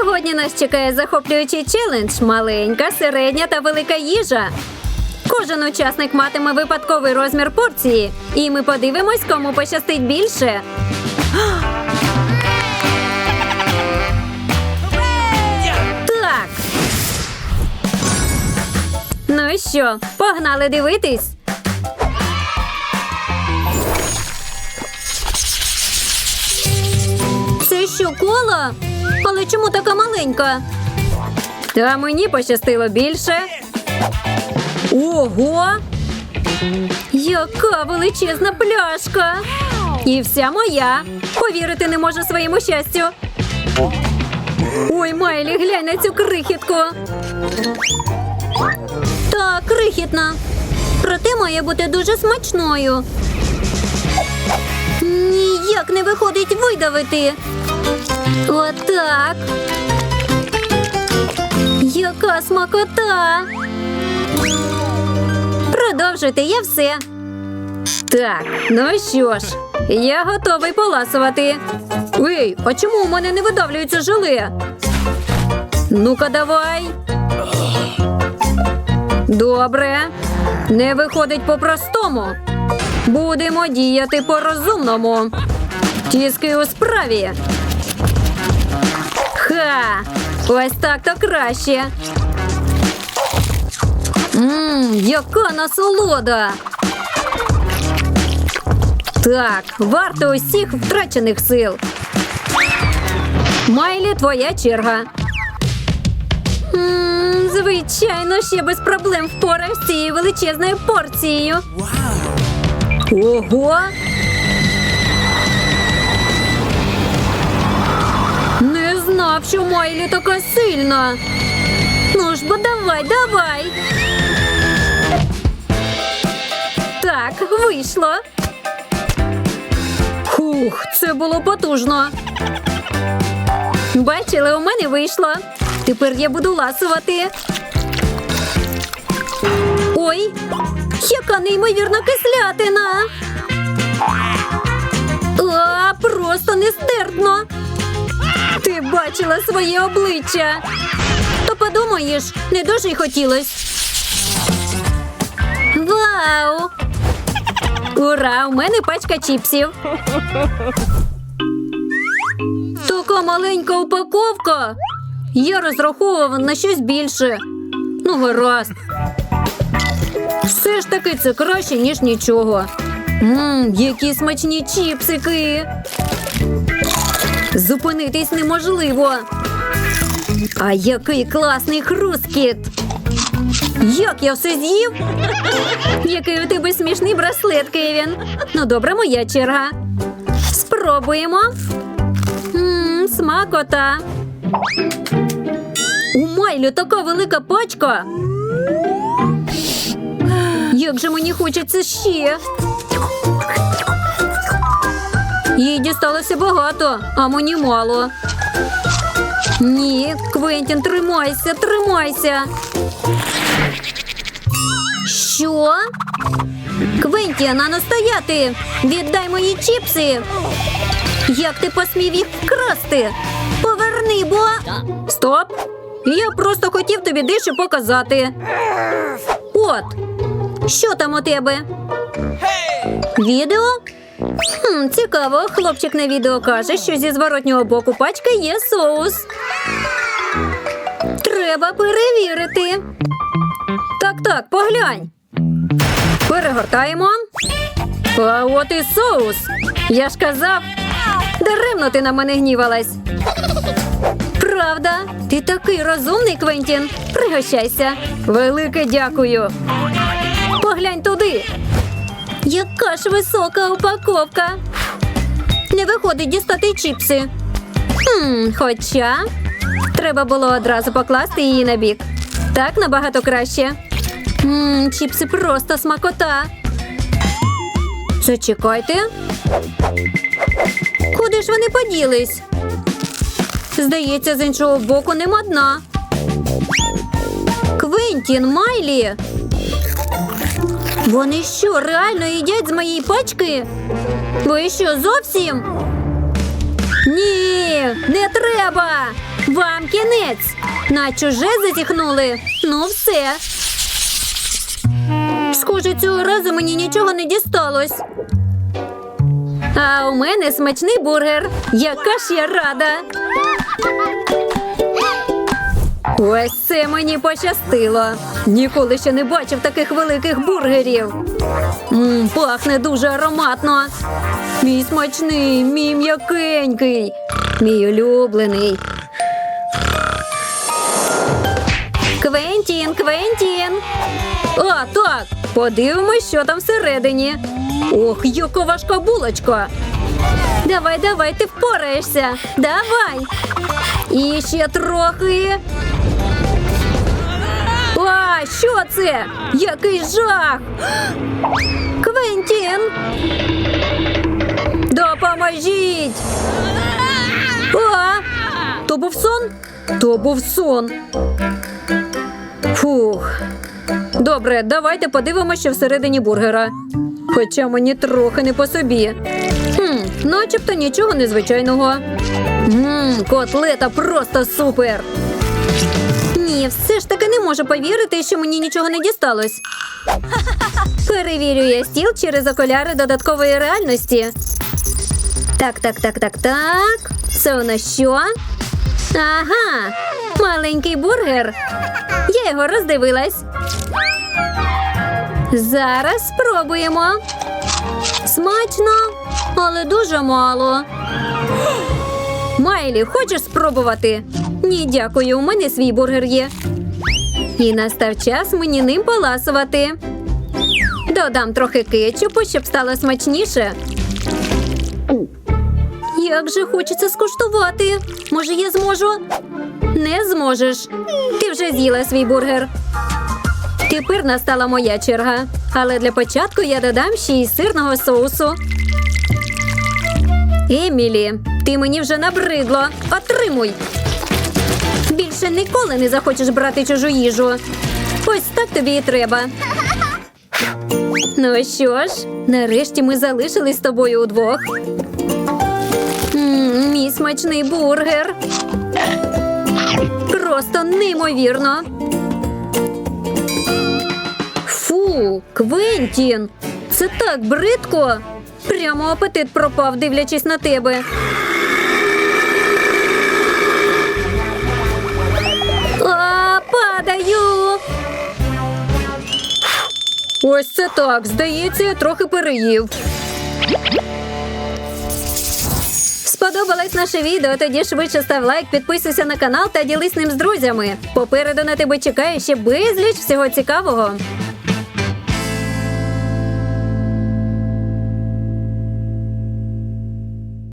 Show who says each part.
Speaker 1: Сьогодні нас чекає захоплюючий челендж маленька, середня та велика їжа. Кожен учасник матиме випадковий розмір порції, і ми подивимось, кому пощастить більше. Так. Ну що, погнали дивитись? Це що, кола? Але чому така маленька? Та мені пощастило більше. Ого! Яка величезна пляшка! І вся моя. Повірити не можу своєму щастю. Ой, Майлі, глянь на цю крихітку. Так, крихітна. Проте має бути дуже смачною. Ніяк не виходить видавити. Отак. Яка смакота. Продовжуйте, я все. Так, ну що ж, я готовий поласувати. Ей, а чому у мене не видавлюється желе? Ну-ка, давай. Добре. Не виходить по-простому. Будемо діяти по-розумному. Тіски у справі. Ха! Ось так то краще. Мм, яка насолода. Так, варто усіх втрачених сил. Майлі, твоя черга. М, звичайно, ще без проблем впораюсь з цією величезною порцією. Ого! Знав, що Майлі така сильна. Ну ж бо давай, давай. Так, вийшло. Хух, це було потужно. Бачили, у мене вийшло. Тепер я буду ласувати. Ой, яка неймовірна кислятина. А, просто нестерпно. Ти бачила своє обличчя. То подумаєш, не дуже й хотілось. Вау! Ура! У мене пачка чіпсів. Така маленька упаковка. Я розраховував на щось більше. Ну, гаразд. Все ж таки це краще, ніж нічого. Мм, які смачні чіпсики. Зупинитись неможливо. А який класний хрускіт! Як я все з'їв? Який у тебе смішний браслет, Кевін. Ну, добре, моя черга. Спробуємо. Мм, смакота. У Майлі така велика пачка. Як же мені хочеться ще. Їй дісталося багато, а мені мало. Ні, Квентін, тримайся, тримайся. Що? Квентін, а ну стояти! Віддай мої чіпси! Як ти посмів їх вкрасти? Поверни, бо. Стоп! Я просто хотів тобі дещо показати. От, що там у тебе? Відео? Хм, цікаво, хлопчик на відео каже, що зі зворотнього боку пачки є соус. Треба перевірити. Так, так, поглянь. Перегортаємо. А от і соус. Я ж казав, даремно ти на мене гнівалась. Правда, ти такий розумний, Квентін. Пригощайся. Велике дякую. Яка ж висока упаковка. Не виходить дістати чіпси. Хм, хоча треба було одразу покласти її на бік. Так набагато краще. Мм, чіпси просто смакота. Зачекайте. Куди ж вони поділись? Здається, з іншого боку нема дна. Квентін, Майлі. Вони що, реально їдять з моєї пачки? Ви що, зовсім? Ні, не треба. Вам кінець. На чуже зазіхнули. Ну все. Схоже, цього разу мені нічого не дісталось. А у мене смачний бургер. Яка ж я рада. Ось це мені пощастило. Ніколи ще не бачив таких великих бургерів. Мм, пахне дуже ароматно. Мій смачний, мій м'якенький, мій улюблений. Квентін, Квентін. А, так, подивимось, що там всередині. Ох, яка важка булочка. Давай, давай, ти впораєшся. Давай. І ще трохи. А, що це? Який жах! Квентін! Допоможіть! А, то був сон? То був сон. Фух. Добре, давайте подивимося, що всередині бургера. Хоча мені трохи не по собі. Хм, начебто нічого незвичайного. Мм, котлета просто супер. Ні, все ж таки не можу повірити, що мені нічого не дісталось. Перевірю я стіл через окуляри додаткової реальності. Так, так, так, так, так. Це у нас що? Ага, маленький бургер. Я його роздивилась. Зараз спробуємо. Смачно, але дуже мало. Майлі, хочеш спробувати? Ні, дякую, у мене свій бургер є. І настав час мені ним поласувати. Додам трохи кетчупу, щоб стало смачніше. Як же хочеться скуштувати. Може, я зможу? Не зможеш. Ти вже з'їла свій бургер. Тепер настала моя черга. Але для початку я додам ще й сирного соусу. Емілі, ти мені вже набридло. Отримуй. Більше ніколи не захочеш брати чужу їжу. Ось так тобі і треба. Ну що ж, нарешті ми залишились з тобою удвох. Мій смачний бургер. Просто неймовірно. Фу, Квентін, це так бридко. Прямо апетит пропав, дивлячись на тебе. Ось це так. Здається, я трохи переїв. Сподобалось наше відео? Тоді швидше став лайк, підписуйся на канал та ділись ним з друзями. Попереду на тебе чекає ще безліч всього цікавого.